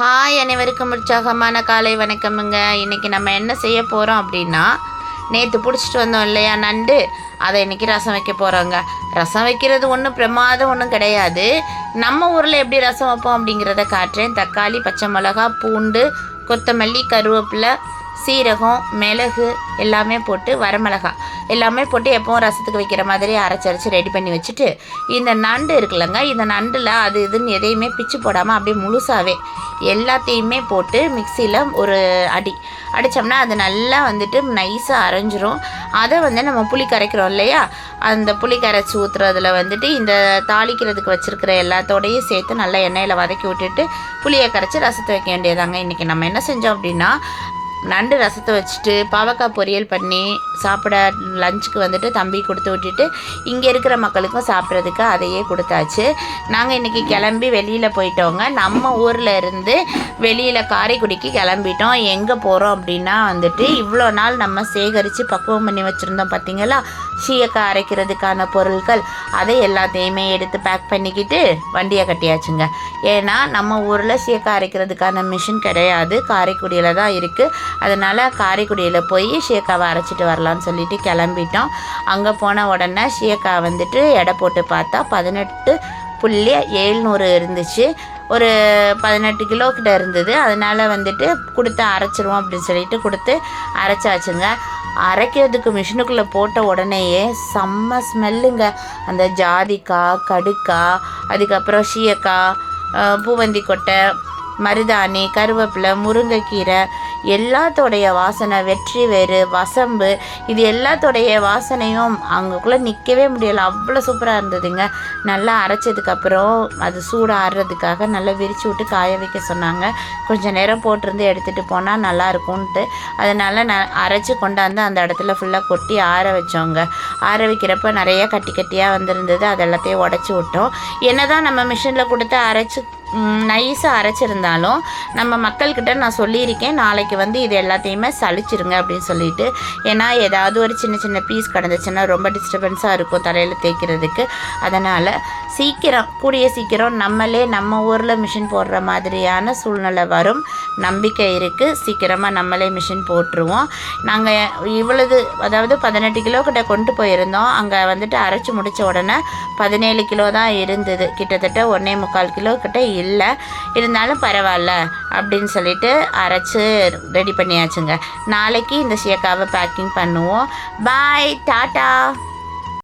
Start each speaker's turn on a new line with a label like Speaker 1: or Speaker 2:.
Speaker 1: Hi அனைவருக்கும் உற்சாகமான காலை வணக்கமுங்க. இன்றைக்கி நம்ம என்ன செய்ய போகிறோம் அப்படின்னா நேற்று பிடிச்சிட்டு வந்தோம் இல்லையா நண்டு. அதை இன்றைக்கி ரசம் வைக்க போகிறோங்க ரசம் வைக்கிறது ஒன்றும் பிரமாதம் ஒன்றும் கிடையாது. நம்ம ஊரில் எப்படி ரசம் வைப்போம் அப்படிங்கிறத காட்டுறேன். தக்காளி பச்சை மிளகா பூண்டு கொத்தமல்லி கருவேப்பிலை சீரகம் மிளகு எல்லாமே போட்டு வரமிளகா. எல்லாமே போட்டு எப்பவும் ரசத்துக்கு வைக்கிற மாதிரி அரைச்சி அரைச்சி ரெடி பண்ணி வச்சுட்டு இந்த நண்டு இருக்குல்லங்க இந்த நண்டில் அது இதுன்னு எதையுமே பிச்சு போடாமல் அப்படியே முழுசாகவே எல்லாத்தையுமே போட்டு மிக்சியில் ஒரு அடி. அடித்தோம்னா அது நல்லா வந்துட்டு நைஸாக அரைஞ்சிரும். அதை வந்து நம்ம புளி கரைக்கிறோம் இல்லையா? அந்த புளி கரைச்சி ஊற்றுறதுல வந்துட்டு இந்த தாளிக்கிறதுக்கு வச்சுருக்கிற எல்லாத்தோடையும் சேர்த்து நல்லா எண்ணெயில் வதக்கி விட்டுட்டு புளியை கரைச்சி ரசத்தை வைக்க வேண்டியதாங்க. இன்றைக்கி நம்ம என்ன செஞ்சோம் அப்படின்னா நண்டு ரசத்தை வச்சுட்டு பாவக்காய் பொரியல் பண்ணி சாப்பிட லஞ்சுக்கு வந்துட்டு தம்பி கொடுத்து விட்டுட்டு இங்கே இருக்கிற மக்களுக்கும் சாப்பிட்றதுக்கு அதையே கொடுத்தாச்சு. நாங்கள் இன்றைக்கி கிளம்பி வெளியில் போயிட்டோங்க. நம்ம ஊரில் இருந்து வெளியில் காரைக்குடிக்கு கிளம்பிட்டோம். எங்கே போகிறோம் அப்படின்னா வந்துட்டு இவ்வளோ நாள் நம்ம சேகரித்து பக்குவம் பண்ணி வச்சுருந்தோம் பார்த்தீங்களா சீயக்காய் அரைக்கிறதுக்கான பொருட்கள் அதை எல்லாத்தையுமே எடுத்து பேக் பண்ணிக்கிட்டு வண்டியை கட்டியாச்சுங்க. ஏன்னா நம்ம ஊரில் சீயக்காய் அரைக்கிறதுக்கான மிஷின் கிடையாது. காரைக்குடியில் தான் இருக்குது அதனால் காரைக்குடியில் போய் ஷேக்காவை அரைச்சிட்டு வரலான்னு சொல்லிட்டு கிளம்பிட்டோம். அங்கே போன உடனே ஷேக்காய் வந்துட்டு எடை போட்டு பார்த்தா பதினெட்டு புள்ளி ஏழ்நூறு இருந்துச்சு. ஒரு பதினெட்டு கிலோ கிட்ட இருந்தது. அதனால் வந்துட்டு கொடுத்து அரைச்சிருவோம் அப்படின்னு சொல்லிட்டு கொடுத்து அரைச்சாச்சுங்க. அரைக்கிறதுக்கு மிஷினுக்குள்ளே போட்ட உடனேயே செம்ம ஸ்மெல்லுங்க அந்த ஜாதிக்காய் கடுக்காய் அதுக்கப்புறம் சீயக்காய் பூவந்தி கொட்டை மருதாணி கருவேப்பிலை முருங்கைக்கீரை எல்லாத்தோடைய வாசனை வெற்றி வேறு வசம்பு இது எல்லாத்தோடைய வாசனையும் அங்கக்குள்ளே நிற்கவே முடியலை. அவ்வளோ சூப்பராக இருந்ததுங்க. நல்லா அரைச்சதுக்கப்புறம் அது சூடு ஆறுறதுக்காக நல்லா விரித்து விட்டு காய வைக்க சொன்னாங்க. கொஞ்சம் நேரம் போட்டிருந்து எடுத்துகிட்டு போனால் நல்லா இருக்கும்ன்ட்டு. அதனால் நான் அரைச்சி கொண்டாந்து அந்த இடத்துல ஃபுல்லாக கொட்டி ஆற வச்சோங்க. ஆற வைக்கிறப்ப நிறைய கட்டி கட்டியாக வந்திருந்தது. அது எல்லாத்தையும் உடச்சி விட்டோம். என்ன தான் நம்ம மிஷினில் கொடுத்து அரைச்சி நைஸாக அரைச்சிருந்தாலும் நம்ம மக்கள்கிட்ட நான் சொல்லியிருக்கேன் நாளைக்கு வந்து இது எல்லாத்தையுமே சளிச்சிருங்க அப்படின்னு சொல்லிட்டு. ஏன்னா ஏதாவது ஒரு சின்ன சின்ன பீஸ் கிடந்துச்சுன்னா ரொம்ப டிஸ்டர்பன்ஸாக இருக்கும் தலையில் தேய்க்கிறதுக்கு. அதனால் சீக்கிரம் கூடிய சீக்கிரம் நம்மளே நம்ம ஊரில் மிஷின் போடுற மாதிரியான சூழ்நிலை வரும். நம்பிக்கை இருக்குது சீக்கிரமாக நம்மளே மிஷின் போட்டுருவோம். நாங்கள் இவ்வளவு அதாவது பதினெட்டு கிலோ கிட்ட கொண்டு போயிருந்தோம். அங்கே வந்துட்டு அரைச்சி முடித்த உடனே பதினேழு கிலோ தான் இருந்தது. கிட்டத்தட்ட ஒன்றே முக்கால் கிலோ கிட்ட இல்லை. இருந்தாலும் பரவாயில்ல அப்படின்னு சொல்லிட்டு அரைச்சி ரெடி பண்ணியாச்சுங்க. நாளைக்கு இந்த சீக்காவை பேக்கிங் பண்ணுவோம். Bye tata.